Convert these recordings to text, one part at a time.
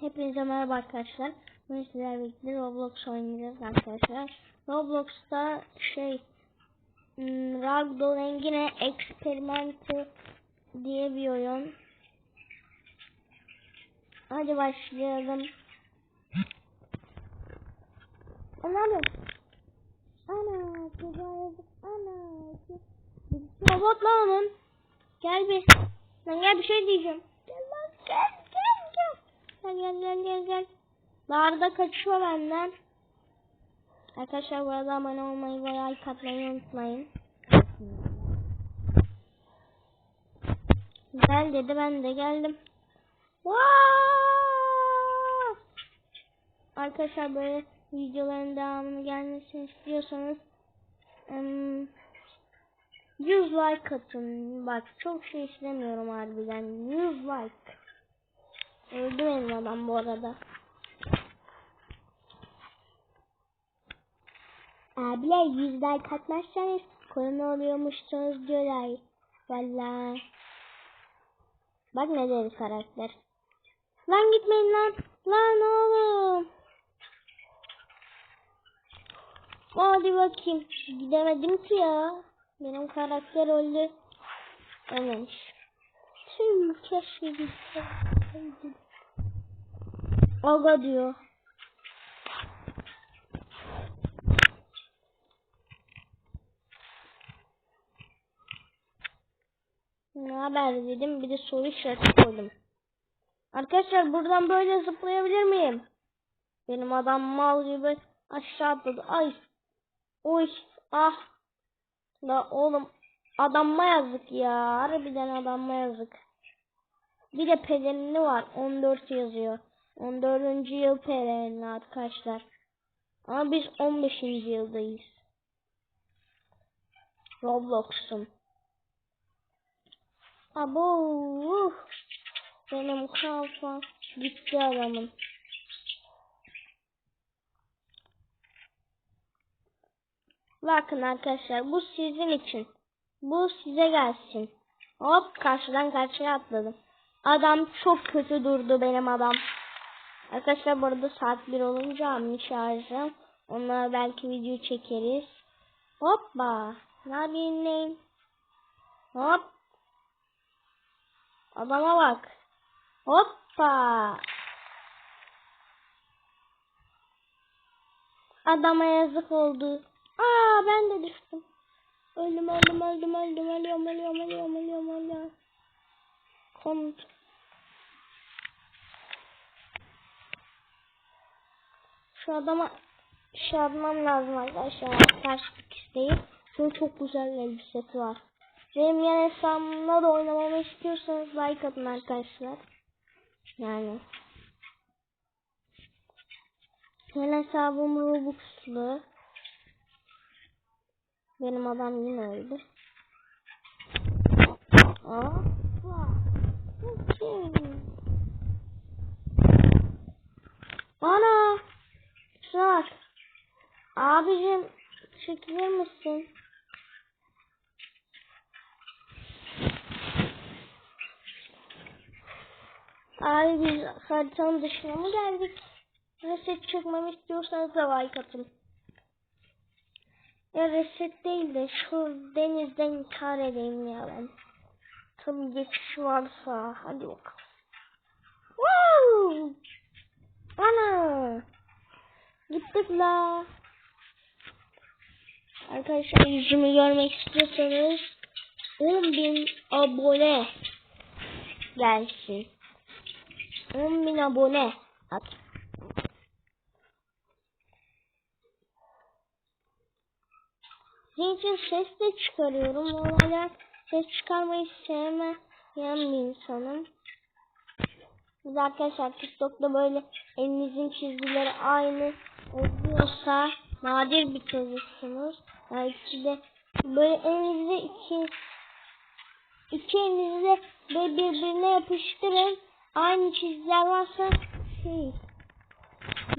Hepinize merhaba arkadaşlar. Bugün sizlerle birlikte Roblox oynayacağız arkadaşlar. Roblox'ta şey hmm, Ragdoll Engine Experimenti diye bir oyun. Hadi başlayalım. Anladım. Ana, güzel. Ana. Robot lan onun. Gel bir. Lan gel bir şey diyeceğim. Gel lan gel gel. Gel gel gel gel. Barda kaçıyor benden. Arkadaşlar bu arada abone olmayı ve like atmayı unutmayın. Gel dedi ben de geldim. Vaa! Arkadaşlar böyle videoların devamını gelmesini istiyorsanız ım, 100 like atın. Bak çok şey istemiyorum harbiden. 100 like. Öldü benim adam bu arada. Abiler 100 like atmazsanız korona oluyormuşsunuz diyorlar. Valla. Bak ne dedi karakter. Lan gitmeyin lan. Lan oğlum. Hadi bakayım. Gidemedim ki ya. Benim karakter öldü. Ölmemiş. Tüm keşke gitseydim. Aga diyor. Ne haber dedim bir de soru işareti koydum. Arkadaşlar buradan böyle zıplayabilir miyim? Benim adam mal gibi aşağı atladı. Ay. Oy. Ah. Da oğlum adamma yazık ya. Harbiden adamma yazık. Bir de pelerini var. 14 yazıyor. 14. yıl pelerini arkadaşlar. Ama biz 15. yıldayız. Roblox'um. Abo. uh. Benim kafa gitti adamın. Bakın arkadaşlar bu sizin için. Bu size gelsin. Hop karşıdan karşıya atladım. Adam çok kötü durdu benim adam. Arkadaşlar bu arada saat 1 olunca amni şarjım. Onlara belki video çekeriz. Hoppa. Ne yapayım neyim? Hop. Adama bak. Hoppa. Adama yazık oldu. Aa ben de düştüm. Öldüm öldüm öldüm öldüm ölüyorum ölüyorum ölüyorum ölüyorum ölüyorum. Komut. Şu adama şey yapmam lazım arkadaşlar. Karşılık isteği. Şunun çok güzel elbisesi var. Benim yan hesabımda da oynamamı istiyorsanız like atın arkadaşlar. Yani. Yan hesabım Robux'lu. Benim adam yine öldü. Aa. Ana. Şuna bak. Abicim çekilir misin? Abi biz haritanın dışına mı geldik? Reset çekmemi istiyorsanız da like atın. Ya reset değil de şu denizden intihar edeyim ya ben. Tabii geçiş varsa. Hadi bakalım. Woo! Ana! Gittik la. Arkadaşlar yüzümü görmek istiyorsanız 10.000 abone gelsin. 10.000 abone at. İçin ses de çıkarıyorum. Normalde ses çıkarmayı sevmeyen bir insanım. Biz arkadaşlar TikTok'ta böyle elinizin çizgileri aynı oluyorsa nadir bir çocuksunuz. Belki de böyle elinizde iki iki elinizde birbirine yapıştırın. Aynı çizgiler varsa şey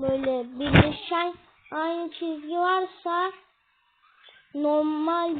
böyle birleşen aynı çizgi varsa normal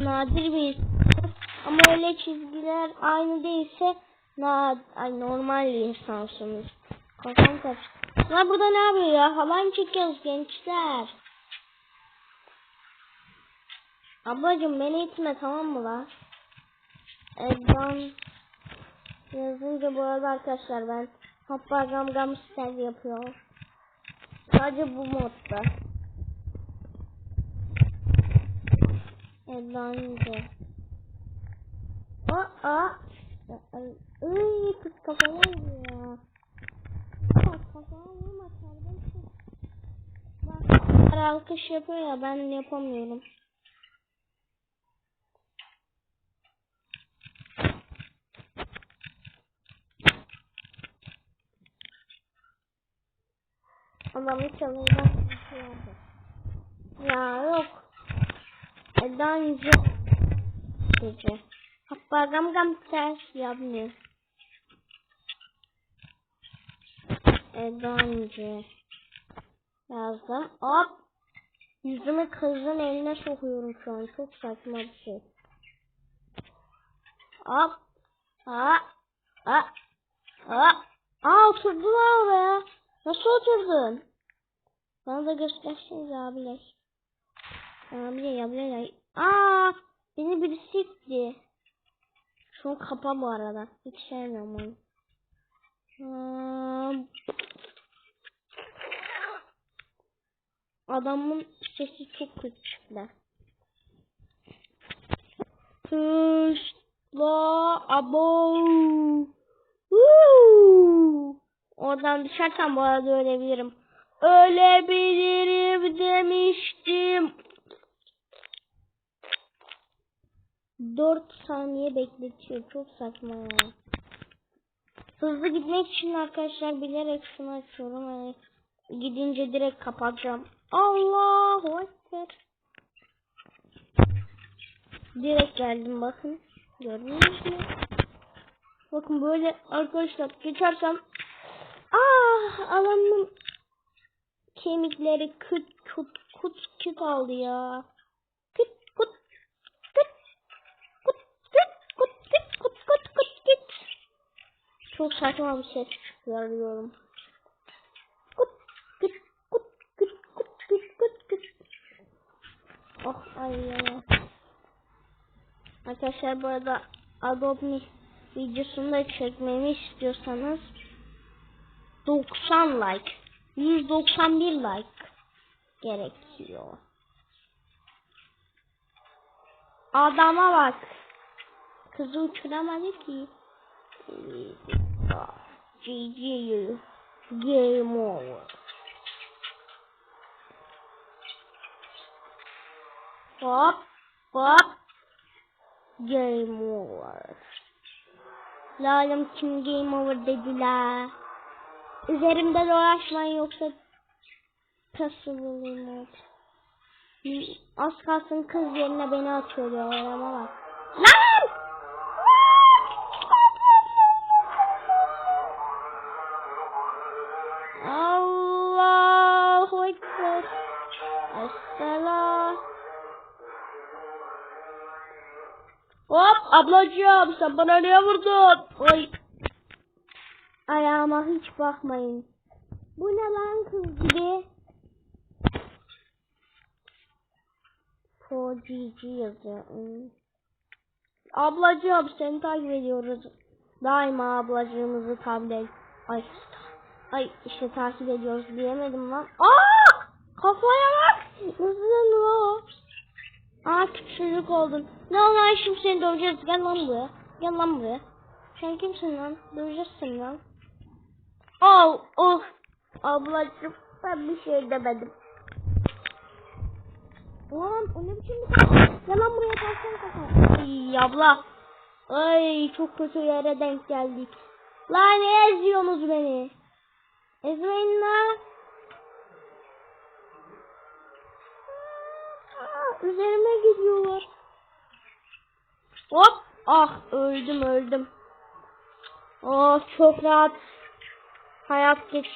nadir bir ama öyle çizgiler aynı değilse ay normal bir insansınız. Kafam karıştı. Bunlar burada ne yapıyor ya? Mı çekiyoruz gençler? Ablacım beni itme tamam mı lan? Ezan yazınca bu arada arkadaşlar ben hatta gam gam stel yapıyorum. Sadece bu modda. Edancı. Aa, aa. Iy, kız kafama ya. Bak kafama vurma. Bak alkış yapıyor ya ben yapamıyorum. Adamın çalından bir şey. Ya yok. Edancı. Gece. Hatta gam gam ters yapmıyor. Edancı. Yazdım. Hop. Yüzümü kızın eline sokuyorum şu an. Çok saçma bir şey. Hop. Ha. Ha. Ha. Aa oturdular oraya. Nasıl oturdun? Bana da gösterseniz abiler. Abiler abiler. Aa beni birisi itti. Şu an kapa bu arada. Hiç sevmiyorum onu. Adamın sesi çok kötü çıktı. Tuşla abo. Oradan düşersem bu arada ölebilirim. Ölebilirim demiştim. 4 saniye bekletiyor. Çok saçma. Hızlı gitmek için arkadaşlar bilerek şunu açıyorum. Yani gidince direkt kapatacağım. Allahu Ekber. Direkt geldim bakın. Gördünüz mü? Bakın böyle arkadaşlar geçersem Ah adamın kemikleri küt küt küt küt aldı ya. Küt küt küt küt küt küt küt küt küt küt küt. Çok saçma bir ses çıkarıyorum. Küt küt küt küt küt küt küt küt. Oh ay ya. Arkadaşlar bu arada Adobe videosunu da çekmemi istiyorsanız 90 like 191 like gerekiyor. Adama bak. Kızı uçuramadı ki. GG Game over. Hop hop Game over. Lalım kim game over dediler. Üzerimde dolaşmayın yoksa kasılırım oldu. Az kalsın kız yerine beni atıyor diyorlar ama bak. Lan! Allahu Ekber. Esselam. Hop ablacığım sen bana niye vurdun? Oy. Ayağıma hiç bakmayın. Bu ne lan kız gibi? Pro.gg yazıyor. Ablacığım seni takip ediyoruz. Daima ablacığımızı tablet. Ay, ay işte takip ediyoruz diyemedim lan. Aa! Kafaya bak. Nasıl o? Aa küçücük oldun. Ne olay şimdi seni döveceğiz. Gel lan buraya. Gel lan buraya. Sen kimsin lan? Döveceğiz seni lan. Oh, oh. Ablacığım ben bir şey demedim. Ulan o ne biçim bir kafa? Gel lan buraya kalsana kafa. Ay abla. Ay çok kötü yere denk geldik. Lan eziyorsunuz beni? Ezmeyin lan. Üzerime gidiyorlar. Hop. Ah öldüm öldüm. Oh çok rahat. Hayat geç.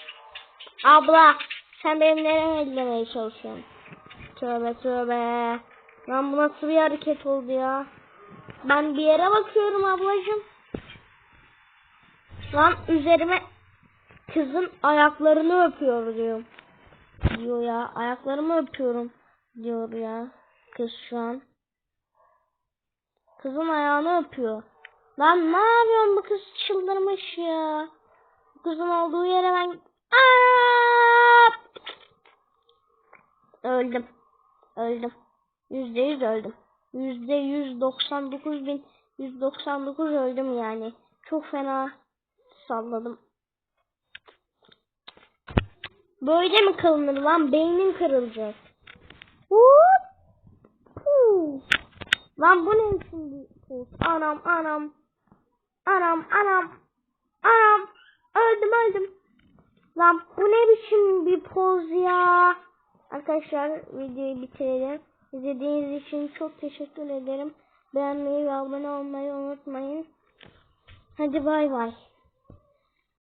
Abla sen benim nereye ellemeye çalışıyorsun? Tövbe tövbe. Lan bu nasıl bir hareket oldu ya? Ben bir yere bakıyorum ablacığım. Lan üzerime kızın ayaklarını öpüyor diyor. Diyor ya ayaklarımı öpüyorum diyor ya kız şu an. Kızın ayağını öpüyor. Lan ne yapıyorsun bu kız çıldırmış ya. Kızın olduğu yere ben Aa! öldüm. Öldüm. Yüzde yüz öldüm. Yüzde yüz doksan dokuz bin yüz doksan dokuz öldüm yani. Çok fena salladım. Böyle mi kılınır lan? Beynin kırılacak. Hop! Lan bu ne şimdi? Anam anam. Anam anam. Anam. Öldüm öldüm. Lan bu ne biçim bir poz ya. Arkadaşlar videoyu bitirelim. İzlediğiniz için çok teşekkür ederim. Beğenmeyi ve abone olmayı unutmayın. Hadi bay bay.